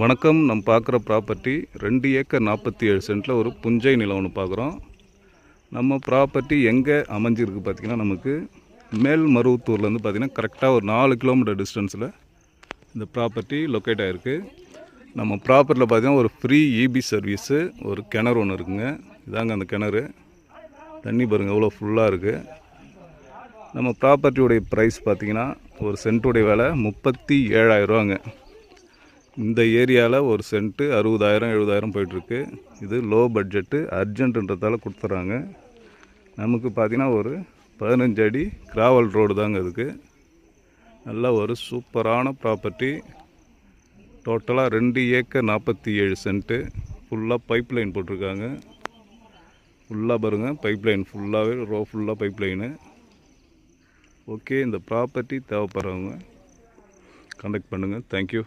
வணக்கம். நம்ம பார்க்குற ப்ராப்பர்ட்டி ரெண்டு ஏக்கர் நாற்பத்தி ஏழு சென்ட்டில் ஒரு புஞ்சை நிலம் ஒன்று பார்க்குறோம். நம்ம ப்ராப்பர்ட்டி எங்கே அமைஞ்சிருக்கு பார்த்திங்கன்னா நமக்கு மேல் மருவத்தூர்லேருந்து பார்த்திங்கன்னா கரெக்டாக ஒரு நாலு கிலோமீட்டர் டிஸ்டன்ஸில் இந்த ப்ராப்பர்ட்டி லொக்கேட் ஆகிருக்கு நம்ம ப்ராப்பர்ட்டியில் பார்த்திங்கன்னா ஒரு ஃப்ரீ இபி சர்வீஸு ஒரு கிணறு ஒன்று இருக்குங்க. இதாங்க அந்த கிணறு. தண்ணி பாருங்கள் எவ்வளோ ஃபுல்லாக இருக்குது நம்ம ப்ராப்பர்ட்டியுடைய ப்ரைஸ் பார்த்திங்கன்னா ஒரு சென்ட்டுடைய விலை முப்பத்தி ஏழாயிரரூவாங்க இந்த ஏரியாவில் ஒரு சென்ட்டு அறுபதாயிரம் எழுபதாயிரம் போயிட்டுருக்கு. இது லோ பட்ஜெட்டு அர்ஜென்ட்டுன்றதால கொடுத்துட்றாங்க நமக்கு பார்த்திங்கன்னா ஒரு பதினஞ்சு அடி கிராவல் ரோடு தாங்க அதுக்கு நல்ல ஒரு சூப்பரான ப்ராப்பர்ட்டி டோட்டலாக ரெண்டு ஏக்கர் நாற்பத்தி ஏழு சென்ட்டு ஃபுல்லாக பைப் லைன் போட்டிருக்காங்க. ஃபுல்லாக பாருங்கள் பைப் லைன் ஃபுல்லாகவே ரோ ஃபுல்லாக பைப் லைனு ஓகே இந்த ப்ராப்பர்ட்டி தேவைப்படுறவங்க கான்டாக்ட் பண்ணுங்கள் தேங்க்யூ